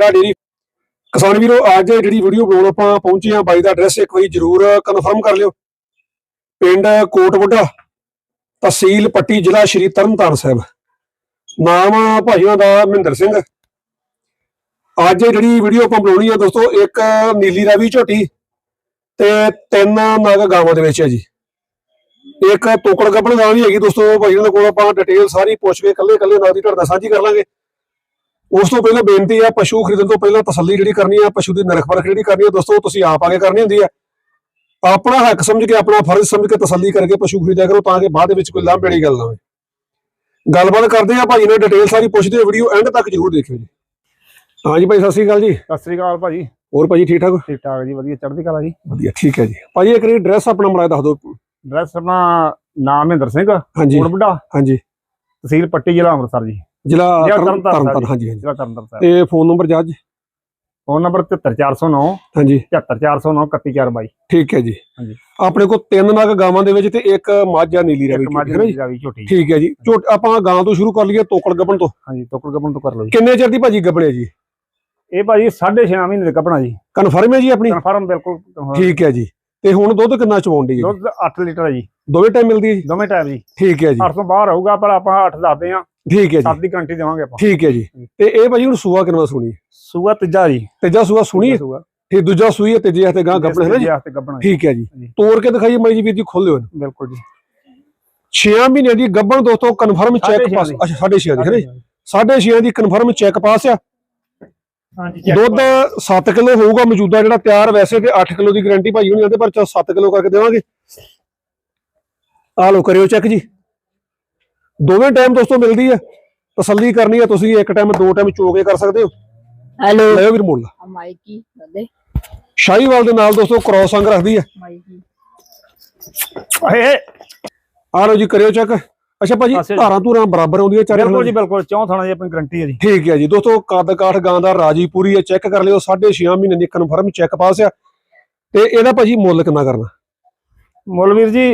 ਖਰਾ ਡੇਰੀ। ਕਿਸਾਨ ਵੀਰੋ, ਅੱਜ ਜਿਹੜੀ ਵੀਡੀਓ ਬਣਾਉਣ ਆਪਾਂ ਪਹੁੰਚੇ ਆ ਬਾਈ ਦਾ ਐਡਰੈਸ ਇੱਕ ਵਾਰੀ ਜਰੂਰ ਕਨਫਰਮ ਕਰ ਲਿਓ। ਪਿੰਡ ਕੋਟਬੁੱਢਾ ਤਹਿਸੀਲ ਪੱਟੀ, ਜ਼ਿਲ੍ਹਾ ਸ਼੍ਰੀ ਤਰਨਤਾਰਨ ਸਾਹਿਬ। ਨਾਮ ਭਾਈਆਂ ਦਾ ਮਹਿੰਦਰ ਸਿੰਘ। ਅੱਜ ਜਿਹੜੀ ਵੀਡੀਓ ਆਪਾਂ ਬਣਾਉਣੀ ਆ ਦੋਸਤੋ, ਇੱਕ ਨੀਲੀ ਰਾਵੀ ਝੋਟੀ ਤੇ ਤਿੰਨ ਨਗ ਗਾਵਾਂ ਦੇ ਵਿੱਚ ਹੈ ਜੀ। ਇੱਕ ਟੋਕੜ ਗੱਬਣ ਗਾਂ ਵੀ ਹੈਗੀ ਦੋਸਤੋ, ਭਾਈਆਂ ਦੇ ਕੋਲ ਆਪਾਂ ਡਿਟੇਲ ਸਾਰੀ ਪੁੱਛ ਕੇ ਕੱਲੇ ਕੱਲੇ ਨਾਲ ਦੀ ਤੁਹਾਡੇ ਨਾਲ ਸਾਂਝੀ ਕਰ ਲਾਂਗੇ। ਉਸ ਤੋਂ ਪਹਿਲਾਂ ਬੇਨਤੀ ਆ ਪਸ਼ੂ ਖਰੀਦਣ ਤੋਂ ਪਹਿਲਾਂ ਤਸੱਲੀ ਜਿਹੜੀ ਕਰਨੀ ਆ ਪਸ਼ੂ ਦੀ ਨਿਰਖ ਪਰਖ ਜਿਹੜੀ ਕਰਨੀ ਆ ਦੋਸਤੋ ਤੁਸੀਂ ਆਪ ਆ ਕੇ ਕਰਨੀ ਹੁੰਦੀ ਆ ਆਪਣਾ ਹੱਕ ਸਮਝ ਕੇ ਆਪਣਾ ਫਰਜ਼ ਸਮਝ ਕੇ ਤਸੱਲੀ ਕਰਕੇ ਪਸ਼ੂ ਖਰੀਦਿਆ ਕਰੋ ਤਾਂ ਕਿ ਬਾਅਦ ਦੇ ਵਿੱਚ ਕੋਈ ਲਾਂਭੇ ਵਾਲੀ ਗੱਲ ਨਾ ਹੋਵੇ। ਗੱਲਬਾਤ ਕਰਦੇ ਆ ਭਾਜੀ ਨੇ ਡਿਟੇਲ ਸਾਰੀ ਪੁੱਛਦੇ ਆ ਵੀਡੀਓ ਐਂਡ ਤੱਕ ਜ਼ਰੂਰ ਦੇਖਿਓ ਜੀ। ਹਾਂਜੀ ਭਾਈ ਸਤਿ ਸ਼੍ਰੀ ਅਕਾਲ ਜੀ। ਸਤਿ ਸ੍ਰੀ ਅਕਾਲ ਭਾਜੀ। ਹੋਰ ਭਾਜੀ ਠੀਕ ਠਾਕ ਠੀਕ ਠਾਕ ਜੀ ਵਧੀਆ। ਚੜ੍ਹਦੀ ਕਲਾ ਜੀ। ਵਧੀਆ ਠੀਕ ਹੈ ਜੀ। ਭਾਜੀ ਇੱਕ ਵਾਰੀ ਐਡਰੈਸ ਆਪਣਾ ਮੜਾ ਦੱਸ ਦਿਓ। ਡਰੈਸ ਆਪਣਾ ਨਾਮ ਮਹਿੰਦਰ ਸਿੰਘ ਹਾਂਜੀ। ਕੋਟ ਬੁੱਢਾ ਹਾਂਜੀ। ਤਹਿਸੀਲ ਪੱਟੀ ਜ਼ਿਲ੍ਹਾ ਅੰਮ੍ਰਿਤਸਰ ਜੀ। ਜ਼ਿਲ੍ਹਾ ਜ਼ਿਲ੍ਹਾ ਤਰਨ ਤਰਨਤਾਰਨ ਤਾਰਨ ਹਾਂਜੀ ਹਾਂਜੀ ਜ਼ਿਲ੍ਹਾ ਤਰਨਤਾਰਨ ਸਾਹਿਬ। ਤੇ ਫੋਨ ਨੰਬਰ ਜੱਜ? ਫੋਨ ਨੰਬਰ 73409 ਹਾਂਜੀ। 74409 31422 ਠੀਕ ਹੈ ਜੀ। ਹਾਂਜੀ। ਆਪਣੇ ਕੋਲ ਤਿੰਨ ਨਗ ਗਾਵਾਂ ਦੇ ਵਿੱਚ ਤੇ ਇੱਕ ਮੱਝ ਨੀਲੀ ਰਾਵੀ ਝੋਟੀ ਠੀਕ ਹੈ ਜੀ। ਆਪਾਂ ਗਾਂ ਤੋਂ ਸ਼ੁਰੂ ਕਰ ਲਈਏ ਤੋਕੜ ਗੱਬਣ ਤੋਂ। ਹਾਂਜੀ ਤੋਕੜ ਗੱਬਣ ਤੋਂ ਕਰ ਲਓ ਜੀ। ਕਿੰਨੇ ਚਿਰ ਦੀ ਭਾਜੀ ਗੱਬਣੇ ਜੀ? ਇਹ ਭਾਜੀ 6.5 ਮਹੀਨੇ ਦੇ ਕੱਪਣਾ ਜੀ। ਕਨਫਰਮ ਹੈ ਜੀ ਆਪਣੀ? ਕਨਫਰਮ ਬਿਲਕੁਲ। ਠੀਕ ਹੈ ਜੀ। ਤੇ ਹੁਣ ਦੁੱਧ ਕਿੰਨਾ ਚਵਾਉਣ ਦੀ ਹੈ ਦੁੱਧ 8 ਲੀਟਰ ਹੈ ਜੀ। ਦੋਵੇਂ ਟਾਈਮ ਮਿਲਦੀ ਹੈ ਜੀ? ਦੋਵੇਂ ਟਾਈਮ ਜੀ। ਠੀਕ ਹੈ ਜੀ। 800 ਬਾਹਰ ਆਊਗਾ ਪਰ ਆਪਾਂ 8 ਦੱਸਦੇ ਆ ਠੀਕ ਹੈ ਜੀ। 7 ਦੀ ਗਰੰਟੀ ਦੇਵਾਂਗੇ ਆਪਾਂ। ਠੀਕ ਹੈ ਜੀ। ਤੇ ਇਹ ਭਾਜੀ ਹੁਣ ਸੂਆ ਕਿੰਨਾ ਸੁਣੀ ਸੂਆ ਤੀਜਾ ਜੀ। ਤੀਜਾ ਸੂਆ ਸੁਣੀ ਤੇ ਦੂਜਾ ਸੂਈ ਹੈ ਤੀਜੇ ਹੱਥੇ ਗਾਂ ਗੱਬਣ ਹੈ ਨਾ ਜੀ? ਠੀਕ ਹੈ ਜੀ। ਤੋੜ ਕੇ ਦਿਖਾਈਏ ਮਾਈ ਜੀ ਵੀਰ ਜੀ ਖੋਲਿਓ ਬਿਲਕੁਲ ਜੀ। 6 ਮਹੀਨਿਆਂ ਦੀ ਗੱਬਣ ਦੋਸਤੋ ਕਨਫਰਮ ਚੈੱਕ ਛੇ ਪਾਸ ਦੀ। ਅੱਛਾ 6.5 ਦੀ ਹੈ ਨਾ ਜੀ? 6.5 ਦੀ। ਕਨਫਰਮ ਚੈੱਕ ਪਾਸ ਆ। ਦੁੱਧ 7 ਕਿਲੋ ਹੋਊਗਾ ਮੌਜੂਦਾ ਜਿਹੜਾ ਤਿਆਰ ਵੈਸੇ ਤੇ 8 ਕਿਲੋ ਦੀ ਗਾਰੰਟੀ ਭਾਈ ਹੋਣੀ ਆਂਦੇ ਪਰ 7 ਕਿਲੋ ਕਰਕੇ ਦੇਵਾਂਗੇ। ਆ ਲੋ ਕਰਿਓ ਚੈੱਕ ਜੀ। ਦੋਵੇਂ ਟਾਈਮ ਦੋਸਤੋ ਮਿਲਦੀ ਹੈ। ਤਸੱਲੀ ਕਰਨੀ ਹੈ ਤੁਸੀਂ ਇੱਕ ਟਾਈਮ ਦੋ ਟਾਈਮ ਚੋਗੇ ਕਰ ਸਕਦੇ ਹੋ। ਹੈਲੋ ਲਿਓ ਵੀਰ ਮੁੱਲ ਮਾਈਕੀ ਬੰਦੇ। ਸ਼ਾਹੀਵਾਲ ਦੇ ਨਾਲ ਦੋਸਤੋ ਕ੍ਰੋਸ ਅੰਗ ਰੱਖਦੀ ਹੈ। ਮਾਈਕੀ ਏ ਆ ਲੋ ਜੀ ਕਰਿਓ ਚੈੱਕ ਅੱਛਾ ਭਾਜੀ ਧਾਰਾਂ ਧੂਰਾਂ ਬਰਾਬਰ ਆਉਂਦੀਆਂ ਚਾਰੇ ਬਿਲਕੁਲ ਜੀ ਬਿਲਕੁਲ। ਚੌਂ ਥਾਣਾ ਦੀ ਆਪਣੀ ਗਰੰਟੀ ਹੈ ਜੀ। ਠੀਕ ਹੈ ਜੀ। ਦੋਸਤੋ ਕੱਦ ਕਾਠ ਗਾਂ ਦਾ ਰਾਜੀ ਪੂਰੀ ਚੈੱਕ ਕਰ ਲਿਓ 6.5 ਮਹੀਨੇ ਦੀ ਕਨਫਰਮ ਚੈੱਕ ਪਾਸ ਤੇ ਇਹਦਾ ਭਾਜੀ ਮੁੱਲ ਕਿੰਨਾ ਕਰਨਾ? ਮੁੱਲ ਵੀਰ ਜੀ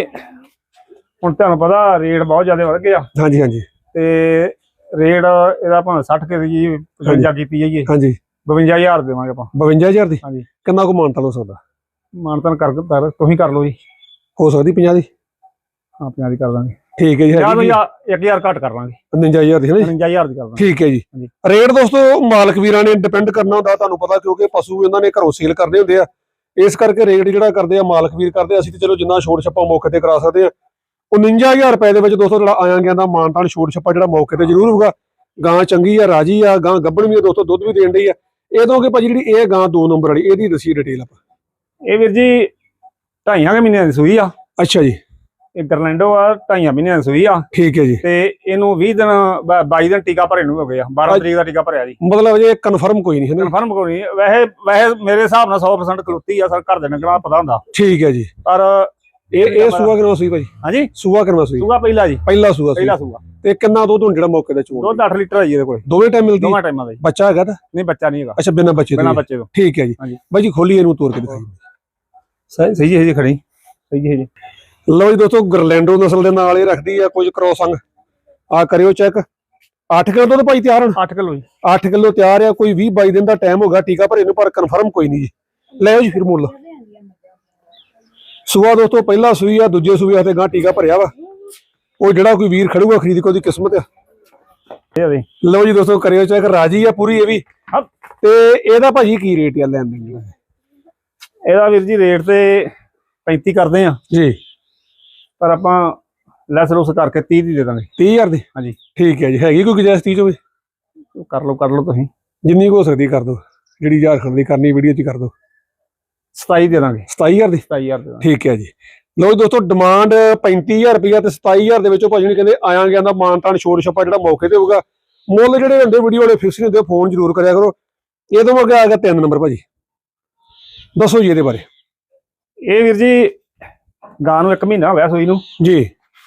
ਹੁਣ ਤੁਹਾਨੂੰ ਪਤਾ ਰੇਟ ਬਹੁਤ ਜ਼ਿਆਦਾ ਵੱਧ ਗਿਆ। ਹਾਂਜੀ ਹਾਂਜੀ। ਤੇ ਰੇਟ ਇਹਦਾ ਭਾਵੇਂ 60 ਕੇ ਜੀ 55 ਕੀਤੀ ਜਾਈਏ। ਹਾਂਜੀ। 52000 ਦੇਵਾਂਗੇ ਆਪਾਂ। 52000 ਦੀ? ਹਾਂਜੀ। ਕਿੰਨਾ ਕੁ ਮਾਨਤਾ ਹੋ ਸਕਦਾ? ਮਾਨਤਨ ਕਰ ਕਰ ਤੁਸੀਂ ਕਰ ਲਓ ਜੀ। ਹੋ ਸਕਦੀ 50 ਦੀ? ਹਾਂ 50 ਦੀ ਕਰ ਦਾਂਗੇ। ਠੀਕ ਹੈ ਜੀ ਹੈਗੀ 1000 ਘੱਟ ਕਰ ਲਾਂਗੇ। 59000 ਦੀ ਹੈ ਨਾ ਜੀ? 59000 ਦੀ ਕਰ ਦਾਂਗੇ। ਠੀਕ ਹੈ ਜੀ। ਰੇਟ ਦੋਸਤੋ ਮਾਲਕ ਵੀਰਾਂ ਨੇ ਡਿਪੈਂਡ ਕਰਨਾ ਹੁੰਦਾ ਤੁਹਾਨੂੰ ਪਤਾ ਕਿਉਂਕਿ ਪਸ਼ੂ ਇਹਨਾਂ ਨੇ ਘਰੋਂ ਸੇਲ ਕਰਨੇ ਹੁੰਦੇ ਆ। ਇਸ ਕਰਕੇ ਰੇਟ ਜਿਹੜਾ ਕਰਦੇ ਆ ਮਾਲਕ ਵੀਰ ਕਰਦੇ ਅਸੀਂ ਤੇ ਚਲੋ ਜਿੰਨਾ ਛੋਟ ਛੱਪਾ ਮੌਕੇ ਤੇ ਕਰਾ ਸਕਦੇ ਆ। 49000 ਰੁਪਏ ਦੇ ਵਿੱਚ ਦੋਸਤੋ ਜਿਹੜਾ ਆਇਆ ਗਿਆ ਦਾ ਮਾਨਤਾਨ ਛੋਟ ਛੱਪਾ ਜਿਹੜਾ ਮੌਕੇ ਤੇ ਜ਼ਰੂਰ ਹੋਊਗਾ। ਗਾਂ ਚੰਗੀ ਆ ਰਾਜੀ ਆ ਗਾਂ ਗੱਬਣ ਵੀ ਆ ਦੋਸਤੋ ਦੁੱਧ ਵੀ ਦੇਣ ਡਈ ਆ। ਇਹ ਕਿ ਭਾਜੀ ਜਿਹੜੀ ਇਹ ਗਾਂ 2 ਨੰਬਰ ਵਾਲੀ ਇਹਦੀ ਦੱਸੀ ਡਿਟੇਲ ਆਪਾਂ। ਇਹ ਵੀਰ ਜੀ ਢਾਈਆਂ ਕੁ ਮਹੀਨਿਆਂ ਦੀ ਸੂਈ ਆ। ਅੱਛਾ ਜੀ। ਇਹ ਗਰਲੈਂਡੋ ਆ ਢਾਈਆਂ ਮਹੀਨਿਆਂ ਦੀ ਸੂਈ ਆ। ਠੀਕ ਹੈ ਜੀ। ਤੇ ਇਹਨੂੰ 20 ਦਿਨ ਬ- 22 ਦਿਨ ਟੀਕਾ ਭਰੇ ਨੂੰ ਹੋ ਗਏ ਆ। 12 ਅੱਛਾ। ਤਰੀਕ ਦਾ ਟੀਕਾ ਭਰਿਆ ਜੀ। ਮਤਲਬ ਜੇ ਕਨਫਰਮ ਕੋਈ ਨਹੀਂ ਹੈ ਕਨਫਰਮ ਕੋਈ ਨਹੀਂ। ਵੈਸੇ ਵੈਸੇ ਮੇਰੇ ਹਿਸਾਬ ਨਾਲ 100% ਖਲੋਤੀ ਆ ਸਰ ਘਰ ਦੇ ਨਗਰਾਂ ਪਤਾ ਹੁੰਦਾ। ਠੀਕ ਹੈ ਜੀ। ਪਰ ਇਹ ਇਹ ਸੂਆ ਕਿੰਨਾ ਸੂਈ ਭਾਜੀ ਹਾਂਜੀ। ਸੂਆ ਕਿੰਨਾ ਸੂਈ? ਸੂਗਾ ਪਹਿਲਾ ਜੀ। ਪਹਿਲਾ ਸੂਆ ਪਹਿਲਾ ਤੇ ਕਿੰਨਾ ਦੁੱਧ ਹੁਣ ਜਿਹੜਾ ਮੌਕੇ ਤੇ ਚੋਣ ਦੁੱਧ 8 ਲੀਟਰ ਜੀ ਇਹਦੇ ਕੋਲੇ। ਦੋਵੇਂ ਟਾਈਮ ਮਿਲਦੀ ਦੋਵਾਂ ਟਾਈਮਾਂ ਦਾ ਜੀ ਬੱਚਾ ਹੈਗਾ ਤਾਂ ਨਹੀਂ ਬੱਚਾ ਨਹੀਂ ਹੈਗਾ। ਅੱਛਾ ਬਿਨਾਂ ਬੱਚੇ ਬਿਨਾਂ ਤੋਂ ਬੱਚੇ ਤੋਂ। ਠੀਕ ਹੈ ਜੀ। ਬਾਈ ਜੀ ਖੋਲੀ ਇਹਨੂੰ ਤੋੜ ਕੇ ਦਿਖਾਈ। ਸਹੀ ਸਹੀ ਹੈ ਜੀ ਖੜੀ। ਸਹੀ ਹੈ ਜੀ। ਲਓ ਜੀ ਦੋਸਤੋ ਗਰਲੈਂਡੋ ਨਸਲ ਦੇ ਨਾਲ ਇਹ ਰੱਖਦੀ ਆ ਕੁਝ ਕ੍ਰੋਸ ਅੰਗ ਆ ਕਰਿਓ ਚੈੱਕ 8 ਕਿਲੋ ਦੁੱਧ ਭਾਈ ਤਿਆਰ ਹੁਣ? 8 ਕਿਲੋ ਜੀ। 8 ਕਿਲੋ ਤਿਆਰ ਆ ਕੋਈ 20 22 ਦਿਨ ਦਾ ਟਾਈਮ ਹੋਗਾ ਟੀਕਾ ਭਰੇ ਨੂੰ ਪਰ ਕਨਫਰਮ ਕੋਈ ਨਹੀਂ ਜੀ। ਲੈ ਜੀ ਫਿਰ ਮੁੱਲ। ਸੂਆ ਦੋਸਤੋ ਪਹਿਲਾ ਸੂਈ ਆ ਦੂਜੇ ਸੂਈ ਆ ਤੇ ਗਾਂ ਟੀਕਾ ਭਰਿਆ ਵਾ। ਉਹ ਜਿਹੜਾ ਕੋਈ ਵੀਰ ਖੜੂਗਾ ਖਰੀਦ ਕੇ ਉਹਦੀ ਕਿਸਮਤ ਆ। ਇਹ ਲਓ ਜੀ ਦੋਸਤੋ ਕਰਿਓ ਚੈੱਕ ਰਾਜੀ ਆ ਪੂਰੀ ਇਹ ਵੀ। ਤੇ ਇਹਦਾ ਭਾਜੀ ਕੀ ਰੇਟ ਆ ਲੈਣ ਦੇਣ ਦਾ? ਇਹਦਾ ਵੀਰ ਜੀ ਰੇਟ ਤੇ 35 ਕਰਦੇ ਆ। ਜੀ। ਪਰ ਆਪਾਂ ਲੈਸ ਰੋਸ ਕਰਕੇ 30 ਦੀ ਦੇ ਦਾਂਗੇ। 30000 ਦੀ? ਹਾਂਜੀ। ਠੀਕ ਹੈ ਜੀ। ਹੈਗੀ ਕੋਈ ਗੁਜਾਇਸ਼ 30 ਹੋਵੇ ਉਹ ਕਰ ਲਓ ਕਰ ਲਓ ਤੁਸੀਂ। ਜਿੰਨੀ ਕੁ ਹੋ ਸਕਦੀ ਕਰ ਦਿਓ। ਜਿਹੜੀ ਯਾਰ ਖੜਦੀ ਕਰਨੀ ਵੀਡੀਓ 'ਚ ਕਰ ਦਿਓ। 27 ਦੇ ਦਾਂਗੇ। 27000 ਦੀ? 27000 ਦੇ ਦਾਂਗੇ। ਠੀਕ ਹੈ ਜੀ। ਲਓ ਜੀ ਦੋਸਤੋ ਡਿਮਾਂਡ 35000 ਰੁਪਇਆ ਤੇ 27000 ਦੇ ਵਿੱਚੋਂ ਭਾਜੀ ਨੇ ਕਹਿੰਦੇ ਆਇਆ ਗਿਆ ਦਾ ਮਾਨਤਾਨ ਛੋੜ ਛੱਪਾ ਜਿਹੜਾ ਮੌਕੇ ਤੇ ਹੋਊਗਾ। ਮੁੱਲ ਜਿਹੜੇ ਹੁੰਦੇ ਵੀਡੀਓ ਵਾਲੇ ਫਿਕਸ ਨਹੀਂ ਹੁੰਦੇ ਫੋਨ ਜ਼ਰੂਰ ਕਰਿਆ ਕਰੋ। ਇਹ ਤੋਂ ਅੱਗੇ ਆ ਗਿਆ ਤਿੰਨ ਨੰਬਰ ਭਾਜੀ ਦੱਸੋ ਜੀ ਇਹਦੇ ਬਾਰੇ। ਇਹ ਵੀਰ ਜੀ ਗਾਂ ਨੂੰ 1 ਮਹੀਨਾ ਹੋ ਗਿਆ ਸੂਈ ਨੂੰ। ਜੀ।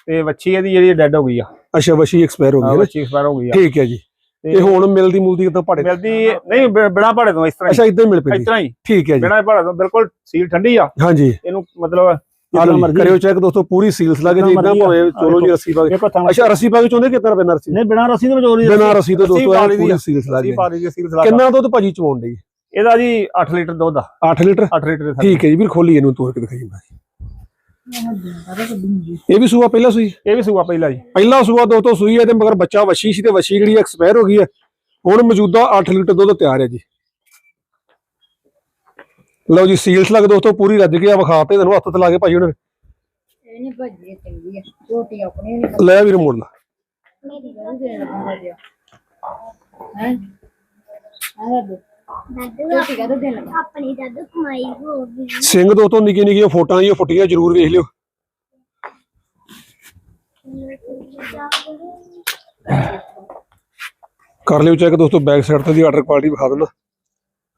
ਤੇ ਵੱਛੀ ਇਹਦੀ ਜਿਹੜੀ ਡੈੱਡ ਹੋ ਗਈ ਆ। ਅੱਛਾ ਵਸ਼ੀ ਐਕਸਪਾਇਰ ਹੋ ਗਈ ਹੈ? ਵੱਛੀ ਐਕਸਪਾਇਰ ਹੋ ਗਈ ਆ। ਠੀਕ ਹੈ ਜੀ। ਤੇ ਹੁਣ ਮਿਲਦੀ ਮੁਲਦੀ ਕਿਦਾਂ ਭਾੜੇ ਮਿਲਦੀ ਨਹੀਂ ਬਿਨਾਂ ਭਾੜੇ ਤੋਂ ਇਸ ਤਰ੍ਹਾਂ ਅੱਛਾ ਇਦਾਂ ਹੀ ਮਿਲ ਇਸ ਪੈਂਦੀ ਤਰ੍ਹਾਂ ਹੀ। ਠੀਕ ਹੈ ਜੀ। ਬਿਨਾਂ ਭਾੜੇ ਤੋਂ ਬਿਲਕੁਲ ਸੀਲ ਠੰਡੀ ਆ। ਹਾਂਜੀ। ਇਹਨੂੰ ਮਤਲਬ। ਕਰਿਓ ਚੈੱਕ ਦੋਸਤੋ ਪੂਰੀ ਸੀਲਸ ਲੱਗੇ ਜੀ ਇਦਾਂ ਭਾਵੇਂ। ਚੋਲੋ ਜੀ ਰੱਸੀ ਪਾ ਕੇ। ਅੱਛਾ ਰੱਸੀ ਪਾ ਕੇ ਚੋਂਦੇ ਕਿਤਨਾ ਬਿਨਾਂ ਰੱਸੀ? ਨਹੀਂ ਬਿਨਾ ਰੱਸੀ ਤੋਂ ਚੋਰੀ ਬਿਨਾਂ ਰੱਸੀ ਤੋਂ ਦੋਸਤੋ ਲਈ ਪੂਰੀ। ਸੀਲਸ ਲੱਗੇ ਲਈ ਕਿੰਨਾ ਦੁੱਧ ਭਾਜੀ ਚਵਾਉਣ ਦੀ ਇਹਦਾ ਜੀ 8 ਲੀਟਰ ਦੁੱਧ ਆ। 8 ਲੀਟਰ? 8 ਲੀਟਰ। ਠੀਕ ਹੈ ਜੀ ਵੀਰ ਖੋਲੀ ਇਹਨੂੰ ਤੋੜ ਕੇ ਦਿਖਾਈ ਜਾਂਦਾ ਇਹ ਵੀ ਸੂਆ ਪਹਿਲਾ ਸੂਈ? ਇਹ ਵੀ ਸੂਆ ਪਹਿਲਾ ਜੀ। ਪਹਿਲਾ ਸੂਆ ਦੋਸਤੋ ਸੂਈ ਹੈ ਤੇ ਮਗਰ ਬੱਚਾ ਵਸ਼ੀ ਸੀ ਤੇ ਵਸ਼ੀ ਜਿਹੜੀ ਐਕਸਪਾਇਰ ਹੋ ਗਈ ਹੈ। ਹੁਣ ਮੌਜੂਦਾ 8 ਲੀਟਰ ਦੁੱਧ ਤਿਆਰ ਹੈ ਜੀ। ਲਓ ਜੀ ਸੀਲਸ ਲੱਗ ਦੋਸਤੋ ਪੂਰੀ ਰੱਜ ਗਿਆ ਵਿਖਾ ਤੇ ਤੁਹਾਨੂੰ ਹੱਥ ਤੇ ਲਾ ਕੇ ਭਾਈ ਹੁਣ ਇਹਨੇ ਭੱਜੀ ਚੰਗੀ ਆ। ਛੋਟੀ ਆਪਣੀ ਨਹੀਂ। ਲੈ ਵੀਰ ਮੋੜ ਲਾ ਮੇਰੀ ਗੱਲ ਦੇ ਹੈ? ਛੋਟੀ ਕਾ ਦੇ ਲਗਾ? ਆਪਣੀ ਦਾਦੂ ਕਮਾਈ ਹੋ ਗਈ। ਸਿੰਘ ਦੋਸਤੋ ਨਿੱਕੀ ਨਿੱਕੀਆਂ ਫੋਟੋਆਂ ਹੀ ਫੁੱਟੀਆਂ ਜ਼ਰੂਰ ਵੇਖ ਲਿਓ। ਕਰ ਲਿਓ ਚੈੱਕ ਦੋਸਤੋ ਬੈਕ ਸਾਈਡ ਤੋਂ ਦੀ ਆਰਡਰ ਕੁਆਲਿਟੀ ਵਿਖਾ ਦਿੰਦਾ।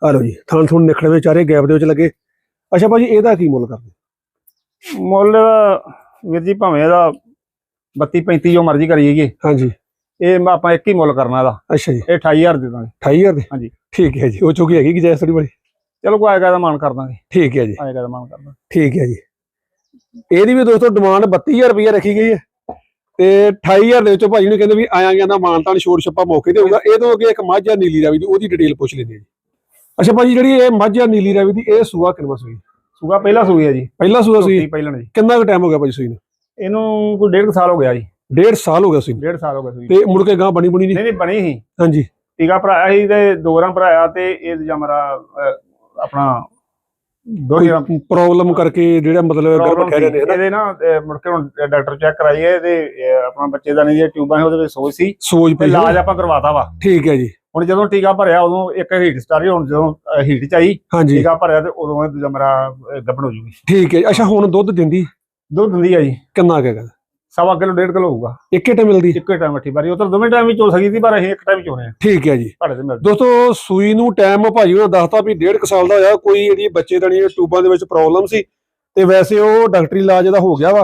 ਆ ਲਓ ਜੀ ਥਾਂ ਥੁਣ ਨਿਕਲੇ ਚਾਰੇ ਗੈਪ ਦੇ ਵਿੱਚ ਲੱਗੇ। ਅੱਛਾ ਭਾਜੀ ਇਹਦਾ ਕੀ ਮੁੱਲ ਕਰਦੇ? ਮੁੱਲ ਵੀਰ ਜੀ ਭਾਵੇਂ ਇਹਦਾ 32 35 ਜੋ ਮਰਜ਼ੀ ਕਰੀ ਜਾਈਏ ਹਾਂਜੀ। ਇਹ ਆਪਾਂ ਇੱਕ ਹੀ ਮੁੱਲ ਕਰਨਾ ਇਹਦਾ। ਅੱਛਾ ਜੀ। ਇਹ 28000 ਦੇ ਦਾਂਗੇ। 28000 ਦੇ? ਹਾਂਜੀ। ਠੀਕ ਹੈ ਜੀ। ਉਹ ਚੁੱਕੀ ਹੈਗੀ ਕਿ ਜੈਸ ਥੋੜੀ ਬੜੀ? ਚਲੋ ਕੋਈ ਆਏਗਾ ਦਾ ਮਾਨ ਕਰ ਦਾਂਗੇ। ਠੀਕ ਹੈ ਜੀ। ਆਏਗਾ ਦਾ ਮਾਨ ਕਰ ਦਾਂਗੇ। ਠੀਕ ਹੈ ਜੀ। ਇਹਦੀ ਵੀ ਦੋਸਤੋ ਡਿਮਾਂਡ 32000 ਰੁਪਏ ਰੱਖੀ ਗਈ ਹੈ। ਤੇ 28000 ਦੇ ਵਿੱਚੋਂ ਭਾਜੀ ਨੇ ਕਹਿੰਦੇ ਵੀ ਆਇਆ ਗਿਆ ਦਾ ਮਾਨਤਾਨ ਛੋੜ ਛੱਪਾ ਮੌਕੇ ਤੇ ਹੋਊਗਾ। ਇਹ ਤੋਂ ਅੱਗੇ ਇੱਕ ਮੱਝ ਨੀਲੀ ਰਾਵੀ ਦੀ ਉਹਦੀ ਡਿਟੇਲ ਪੁੱਛ ਲੈਂਦੇ ਹਾਂ ਜੀ। ਅੱਛਾ ਭਾਜੀ ਜਿਹੜੀ ਇਹ ਮੱਝ ਨੀਲੀ ਰਾਵੀ ਦੀ ਇਹ ਸੂਆ ਕਿੰਨਾ ਸੂਈ? ਸੂਆ ਪਹਿਲਾ ਸੂਈ ਹੈ ਜੀ। ਪਹਿਲਾ ਸੂਆ ਸੂਈ? ਪਹਿਲਣ ਜੀ ਕਿੰਨਾ ਕੁ ਟਾਈਮ ਹੋ ਗਿਆ ਭਾਜੀ ਸੂਈ ਨੂੰ? ਇਹਨੂੰ ਕੋਈ ਡੇਢ ਕੁ ਸਾਲ ਹੋ ਗਿਆ ਜੀ। ਡੇਢ ਸਾਲ ਹੋ ਗਿਆ ਨੂੰ ਡੇਢ ਸਾਲ ਹੋ ਗਿਆ ਸੂਈ ਤੇ ਮੁੜ ਕੇ ਗਾਂ ਬਣੀ ਬਣੀ ਨਹੀਂ? ਨਹੀਂ ਨਹੀਂ ਬਣੀ ਸੀ। ਹਾਂਜੀ। ਟੀਕਾ ਭਰਾਇਆ ਸੀ ਤੇ ਦੋ ਰਾਂ ਭਰਾਇਆ ਤੇ ਇਹ ਦੂਜਾ ਮੇਰਾ ਅਹ, ਆਪਣਾ ਦੋ ਕੋਈ ਰਾਂ ਪ੍ਰੋਬਲਮ ਕਰਕੇ ਜਿਹੜਾ ਮਤਲਬ ਗਰਭ ਠਹਿਰੇ ਨੇ ਹਨਾ ਇਹਦੇ ਨਾ ਅਹ, ਮੁੜ ਕੇ ਹੁਣ ਡਾਕਟਰ ਚੈੱਕ ਕਰਾਈਏ ਤੇ ਅਹ, ਆਪਣਾ ਬੱਚੇ ਦਾ ਨਹੀਂ ਜੇ ਟਿਊਬਾਂ ਸੀ ਉਹਦੇ ਵਿੱਚ ਸੋਜ ਸੀ। ਸੋਜ ਤੇ ਪਈ ਇਲਾਜ ਆਪਾਂ ਕਰਵਾਤਾ ਵਾ। ਠੀਕ ਹੈ ਜੀ। ਹੁਣ ਜਦੋਂ ਟੀਕਾ ਭਰਿਆ ਉਦੋਂ ਇੱਕ ਹੀਟ ਸਟਾਰੀ ਹੁਣ ਜਦੋਂ ਹੀਟ ਚ ਆਈ ਹਾਂਜੀ। ਟੀਕਾ ਭਰਿਆ ਤੇ ਉਦੋਂ ਇਹ ਦੂਜਾ ਮੇਰਾ ਅਹ, ਗੱਭਣ ਹੋ ਜੂਗੀ। ਠੀਕ ਹੈ ਜੀ। ਅੱਛਾ ਹੁਣ ਦੁੱਧ ਦਿੰਦੀ? ਦੁੱਧ ਦਿੰਦੀ ਆ ਜੀ। ਕਿੰਨਾ ਕੁ ਹੈਗਾ? ਸਵਾ ਕਿਲੋ ਡੇਢ ਕਿਲੋ ਹੋਊਗਾ। ਇੱਕੇ ਟਾਈਮ ਮਿਲਦੀ। ਇੱਕੋ ਟਾਈਮ ਅੱਠੀ ਵਾਰੀ। ਤਾਂ ਦੋਵੇਂ ਟਾਈਮ ਹੀ ਚੋ ਸਕਦੀ ਸੀ ਪਰ ਅਸੀਂ ਇੱਕ ਟਾਈਮ ਚੋਨੇ ਆ। ਠੀਕ ਹੈ ਜੀ। ਭਾੜੇ ਤੇ ਮਿਲਦੇ। ਦੋਸਤੋ ਸੂਈ ਨੂੰ ਟਾਈਮ ਭਾਜੀ ਉਹਨਾਂ ਦੱਸਤਾ ਵੀ ਡੇਢ ਕੁ ਸਾਲ ਦਾ ਹੋਇਆ ਕੋਈ ਜਿਹੜੀ ਬੱਚੇ ਦਾ ਨਹੀਂ ਟੂਬਾਂ ਦੇ ਵਿੱਚ ਪ੍ਰੋਬਲਮ ਸੀ। ਤੇ ਵੈਸੇ ਉਹ ਡਾਕਟਰੀ ਇਲਾਜ ਦਾ ਹੋ ਗਿਆ ਵਾ।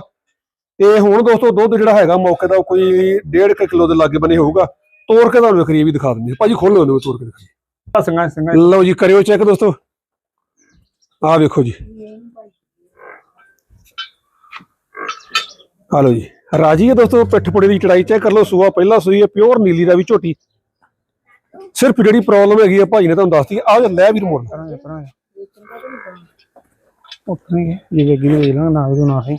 ਤੇ ਹੁਣ ਦੋਸਤੋ ਦੁੱਧ ਜਿਹੜਾ ਹੈਗਾ ਮੌਕੇ ਦਾ ਕੋਈ ਡੇਢ ਕੁ ਕਿਲੋ ਦੇ ਲਾਗੇ ਬਣੇ ਹੋਊਗਾ। ਤੋੜ ਕੇ ਤੁਹਾਨੂੰ ਵੱਖਰੀ ਇਹ ਵੀ ਦਿਖਾ ਦਿੰਦੇ। ਭਾਜੀ ਖੋਲੋ ਇਹਨੂੰ ਤੋੜ ਕੇ ਦਿਖਾਈਏ ਸਿੰਘਾਂ ਸਿੰਘਾਂ ਲਓ ਜੀ ਕਰਿਓ ਚੈੱਕ ਦੋਸਤੋ। ਆਹ ਵੇਖੋ ਜੀ। ਆ ਲਓ ਜੀ। ਰਾਜੀ ਹੈ ਦੋਸਤੋ ਪਿੱਠ ਪੁੜੇ ਦੀ ਚੜਾਈ ਚੈੱਕ ਕਰ ਲਓ ਸੂਆ ਪਹਿਲਾ ਸੂਈ ਹੈ ਪਿਓਰ ਨੀਲੀ ਦਾ ਵੀ ਝੋਟੀ। ਸਿਰਫ ਜਿਹੜੀ ਪ੍ਰੋਬਲਮ ਹੈਗੀ ਆ ਭਾਜੀ ਨੇ ਤੁਹਾਨੂੰ ਦੱਸਤੀ ਆ ਲੈ ਵੀਰ ਮੋੜ ਪਰਾਂ ਜਾ ਹੈ ਜੇ ਵੇਗੀ ਵੇਖ ਲਾਂ ਨਾ ਵੀ ਨਾ ਹੈ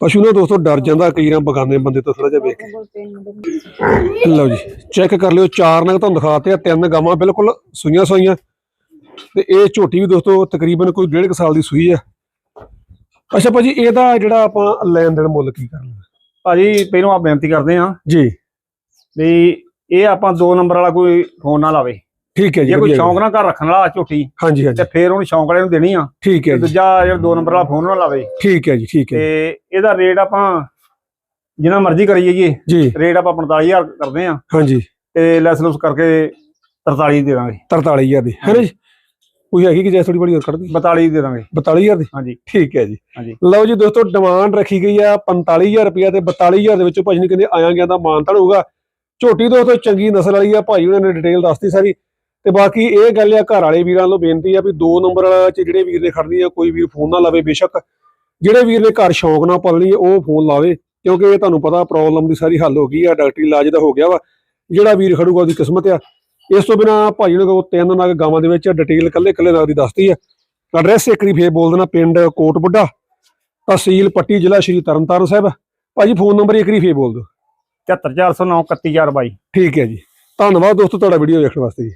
ਪਸ਼ੂ ਨਾ ਦੋਸਤੋ ਡਰ ਜਾਂਦਾ ਕਈ ਨਾ ਬਗਾਨੇ ਬੰਦੇ ਤੋਂ ਥੋੜਾ ਜਿਹਾ ਵੇਖ ਕੇ। ਲਓ ਜੀ ਚੈੱਕ ਕਰ ਲਿਓ ਚਾਰ ਨਗ ਤੁਹਾਨੂੰ ਦਿਖਾਤੇ ਆ ਤਿੰਨ ਗਾਵਾਂ ਬਿਲਕੁਲ ਸੂਈਆਂ ਸੂਈਆਂ। ਤੇ ਇਹ ਝੋਟੀ ਵੀ ਦੋਸਤੋ ਤਕਰੀਬਨ ਕੋਈ ਡੇਢ ਕੁ ਸਾਲ ਦੀ ਸੂਈ ਆ ਅੱਛਾ ਭਾਜੀ ਇਹਦਾ ਜਿਹੜਾ ਆਪਾਂ ਲੈਣ ਦੇਣ ਮੁੱਲ ਕੀ ਕਰਨਾ? ਭਾਜੀ ਪਹਿਲਾਂ ਆਪ ਬੇਨਤੀ ਕਰਦੇ ਆ ਜੀ। ਵੀ ਇਹ ਆਪਾਂ ਦੋ ਨੰਬਰ ਵਾਲਾ ਕੋਈ ਫੋਨ ਨਾ ਲਾਵੇ। ਠੀਕ ਹੈ ਜੀ ਜੇ ਕੋਈ ਸ਼ੌਂਕ ਨਾਲ ਘਰ ਰੱਖਣ ਵਾਲਾ ਝੋਟੀ ਹਾਂਜੀ ਤੇ ਹਾਂਜੀ। ਫੇਰ ਉਹਨੂੰ ਸ਼ੌਂਕ ਵਾਲੇ ਨੂੰ ਦੇਣੀ ਆ। ਠੀਕ ਤੇ ਹੈ ਜੀ। ਦੂਜਾ ਜਿਹੜਾ ਦੋ ਨੰਬਰ ਵਾਲਾ ਫੋਨ ਨਾ ਲਾਵੇ। ਠੀਕ ਹੈ ਜੀ ਠੀਕ ਹੈ ਤੇ ਇਹਦਾ ਰੇਟ ਆਪਾਂ ਜਿੰਨਾ ਮਰਜ਼ੀ ਕਰੀ ਜਾਈਏ ਜੀ। ਰੇਟ ਆਪਾਂ 45000 ਕਰਦੇ ਆ ਹਾਂਜੀ। ਤੇ ਲੈਸ ਲੁਸ ਕਰਕੇ 43 ਦੇ ਦਾਂਗੇ। 43000 ਦੀ। ਹੈ ਨਾ ਜੀ? ਕੋਈ ਹੈਗੀ ਕਿ ਜੈਸ ਥੋੜੀ ਬੜੀ ਹੋਰ ਕੱਢਦੀ 42 ਦੇ ਦਾਂਗੇ। 42000 ਦੀ? ਹਾਂਜੀ। ਠੀਕ ਹੈ ਜੀ। ਹਾਂਜੀ। ਲਓ ਜੀ ਦੋਸਤੋ ਡਿਮਾਂਡ ਰੱਖੀ ਗਈ ਆ 45000 ਰੁਪਇਆ ਤੇ 42000 ਦੇ ਵਿੱਚ ਭਾਜੀ ਨੇ ਕਹਿੰਦੇ ਆਇਆ ਗਿਆ ਦਾ ਮਾਨਤਾਨ ਹੋਊਗਾ। ਝੋਟੀ ਦੋਸਤੋ ਚੰਗੀ ਨਸਲ ਵਾਲੀ ਆ। ਭਾਜੀ ਉਹਨਾਂ ਨੇ ਡਿਟੇਲ ਦੱਸਤੀ ਸਾਰੀ। ਤੇ ਬਾਕੀ ਇਹ ਗੱਲ ਆ ਘਰ ਵਾਲੇ ਵੀਰਾਂ ਨੂੰ ਬੇਨਤੀ ਆ ਵੀ ਦੋ ਨੰਬਰ ਵਾਲਾ ਚ ਜਿਹੜੇ ਵੀਰ ਨੇ ਖੜਨੀ ਆ ਕੋਈ ਵੀਰ ਫੋਨ ਨਾ ਲਾਵੇ ਬੇਸ਼ੱਕ। ਜਿਹੜੇ ਵੀਰ ਨੇ ਘਰ ਸ਼ੌਂਕ ਨਾਲ ਪਾਲਣੀ ਆ ਉਹ ਫੋਨ ਲਾਵੇ। ਕਿਉਂਕਿ ਇਹ ਤੁਹਾਨੂੰ ਪਤਾ ਪ੍ਰੋਬਲਮ ਦੀ ਸਾਰੀ ਹੱਲ ਹੋ ਗਈ ਆ ਡਾਕਟਰੀ ਇਲਾਜ ਦਾ ਹੋ ਗਿਆ ਵਾ। ਜਿਹੜਾ ਵੀਰ ਖੜੂਗਾ ਉਹਦੀ ਕਿਸਮਤ ਆ। ਇਸ ਤੋਂ ਬਿਨਾ ਭਾਜੀ ਨੇ ਕੋ ਤਿੰਨ ਨਗ ਗਾਵਾਂ ਦੇ ਵਿੱਚ ਡਿਟੇਲ ਕੱਲੇ ਕੱਲੇ ਨਗ ਦੀ ਦੱਸਤੀ ਆ ਐਡਰੈਸ ਇੱਕ ਵਾਰੀ ਫੇਰ ਬੋਲ ਦੇਣਾ ਪਿੰਡ ਕੋਟ ਬੁੱਢਾ ਤਹਿਸੀਲ ਪੱਟੀ ਜ਼ਿਲ੍ਹਾ ਸ਼੍ਰੀ ਤਰਨਤਾਰਨ ਸਾਹਿਬ। ਭਾਜੀ ਫੋਨ ਨੰਬਰ ਇੱਕ ਵਾਰੀ ਫੇਰ ਬੋਲ ਦਿਓ। 74409 31422 ਠੀਕ ਹੈ ਜੀ। ਧੰਨਵਾਦ ਦੋਸਤੋ ਤੁਹਾਡਾ ਵੀਡੀਓ ਵੇਖਣ ਵਾਸਤੇ ਜੀ।